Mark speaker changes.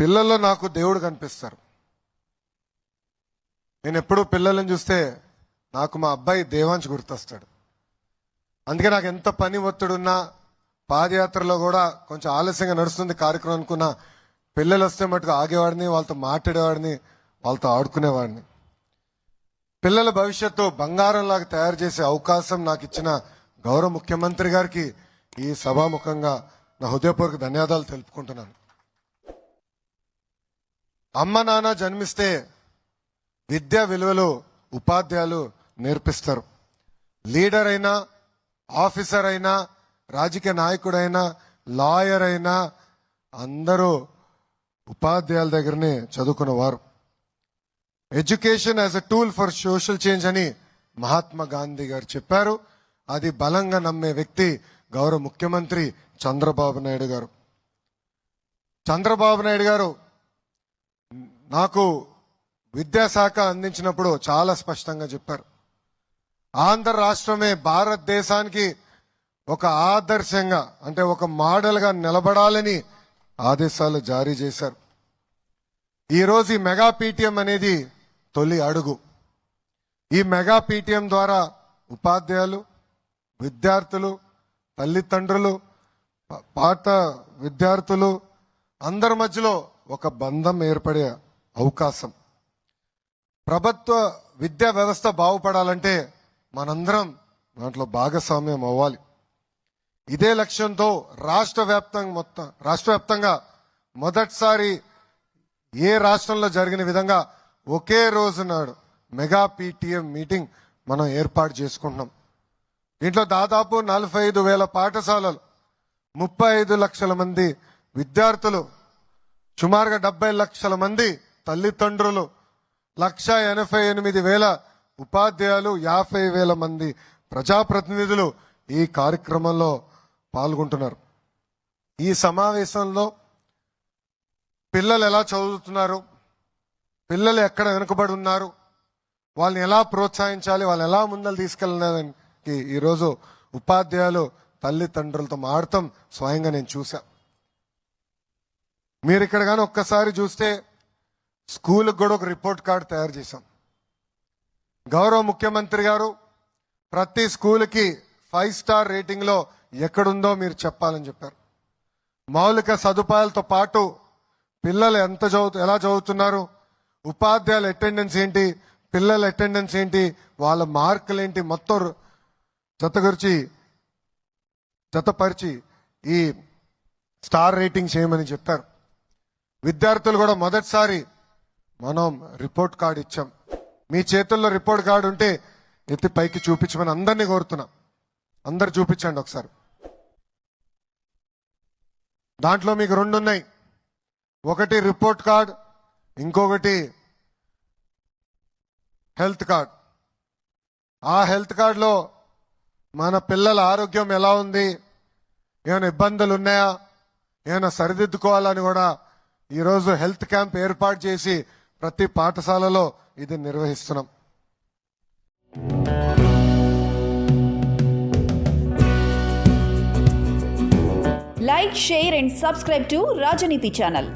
Speaker 1: పిల్లల్లో నాకు దేవుడు కనిపిస్తారు. నేను ఎప్పుడూ పిల్లలను చూస్తే నాకు మా అబ్బాయి దేవాంశ్ గుర్తొస్తాడు. అందుకే నాకు ఎంత పని ఒత్తిడున్నా పాదయాత్రలో కూడా కొంచెం ఆలస్యంగా నడుస్తుంది కార్యక్రమం అనుకున్న పిల్లలు వస్తే మటుకు ఆగేవాడిని వాళ్ళతో మాట్లాడేవాడిని వాళ్ళతో ఆడుకునేవాడిని. పిల్లల భవిష్యత్తు బంగారంలాగా తయారు చేసే అవకాశం నాకు ఇచ్చిన గౌరవ ముఖ్యమంత్రి గారికి ఈ సభాముఖంగా నా హృదయపూర్వక ధన్యవాదాలు తెలుపుకుంటున్నాను. అమ్మ నాన్న జన్మిస్తే విద్యా విలువలు ఉపాధ్యాయులు నేర్పిస్తారు. లీడర్ అయినా ఆఫీసర్ అయినా రాజకీయ నాయకుడైనా లాయర్ అయినా అందరూ ఉపాధ్యాయుల దగ్గరనే చదువుకున్నవారు. Education as a tool for social change అని మహాత్మా గాంధీ గారు చెప్పారు. అది బలంగా నమ్మే వ్యక్తి గౌరవ ముఖ్యమంత్రి చంద్రబాబు నాయుడు గారు. చంద్రబాబు నాయుడు గారు నాకు విద్యాశాఖ అందించినప్పుడు చాలా స్పష్టంగా చెప్పారు. ఆంధ్ర రాష్ట్రమే భారతదేశానికి ఒక ఆదర్శంగా అంటే ఒక మోడల్గా నిలబడాలని ఆదేశాలు జారీ చేశారు. ఈరోజు ఈ మెగా పీటీఎం అనేది తొలి అడుగు. ఈ మెగా పీటీఎం ద్వారా ఉపాధ్యాయులు విద్యార్థులు తల్లిదండ్రులు పాత విద్యార్థులు అందరి మధ్యలో ఒక బంధం ఏర్పడే అవకాశం. ప్రభుత్వ విద్యా వ్యవస్థ బాగుపడాలంటే మనందరం దాంట్లో భాగస్వామ్యం అవ్వాలి. ఇదే లక్ష్యంతో రాష్ట్ర వ్యాప్తంగా మొత్తం రాష్ట్ర వ్యాప్తంగా మొదటిసారి ఏ రాష్ట్రంలో జరిగిన విధంగా ఒకే రోజు నాడు మెగా పీటీఎం మీటింగ్ మనం ఏర్పాటు చేసుకుంటున్నాం. దీంట్లో దాదాపు నలభై ఐదు వేల పాఠశాలలు ముప్పై ఐదు లక్షల మంది విద్యార్థులు సుమారుగా డెబ్బై లక్షల మంది తల్లిదండ్రులు లక్ష ఎనభై ఎనిమిది వేల ఉపాధ్యాయులు యాభై వేల మంది ప్రజాప్రతినిధులు ఈ కార్యక్రమంలో పాల్గొంటున్నారు. ఈ సమావేశంలో పిల్లలు ఎలా చదువుతున్నారు? పిల్లలు ఎక్కడ వెనుకబడి ఉన్నారు? వాళ్ళని ఎలా ప్రోత్సహించాలి? వాళ్ళని ఎలా ముందలు తీసుకెళ్ళడానికి ఈరోజు ఉపాధ్యాయులు తల్లిదండ్రులతో మాడటం స్వయంగా నేను చూసా మీరు ఇక్కడ కానీ ఒక్కసారి చూస్తే స్కూల్కి కూడా ఒక రిపోర్ట్ కార్డు తయారు చేశాం. గౌరవ ముఖ్యమంత్రి గారు ప్రతి స్కూల్కి ఫైవ్ స్టార్ రేటింగ్లో ఎక్కడుందో మీరు చెప్పాలని చెప్పారు. మౌలిక సదుపాయాలతో పాటు పిల్లలు ఎంత చదువు ఎలా చదువుతున్నారు ఉపాధ్యాయుల అటెండెన్స్ ఏంటి పిల్లల అటెండెన్స్ ఏంటి వాళ్ళ మార్కులు ఏంటి మొత్తం జతగురిచి జతపరిచి ఈ స్టార్ రేటింగ్ చేయమని చెప్పారు. విద్యార్థులు కూడా మొదటిసారి మనం రిపోర్ట్ కార్డ్ ఇచ్చాం. మీ చేతుల్లో రిపోర్ట్ కార్డు ఉంటే ఎత్తి పైకి చూపించమని అందరినీ కోరుతున్నా. అందరు చూపించండి ఒకసారి. దాంట్లో మీకు రెండు ఉన్నాయి. ఒకటి రిపోర్ట్ కార్డ్ ఇంకొకటి హెల్త్ కార్డ్. ఆ హెల్త్ కార్డులో మన పిల్లల ఆరోగ్యం ఎలా ఉంది? ఏమైనా ఇబ్బందులు ఉన్నాయా? ఏమైనా సరిదిద్దుకోవాలని కూడా ఈరోజు హెల్త్ క్యాంప్ ఏర్పాటు చేసి ప్రతి పాఠశాలలో ఇది నిర్వహిస్తున్నాం.
Speaker 2: Like share and subscribe to Rajaneeti channel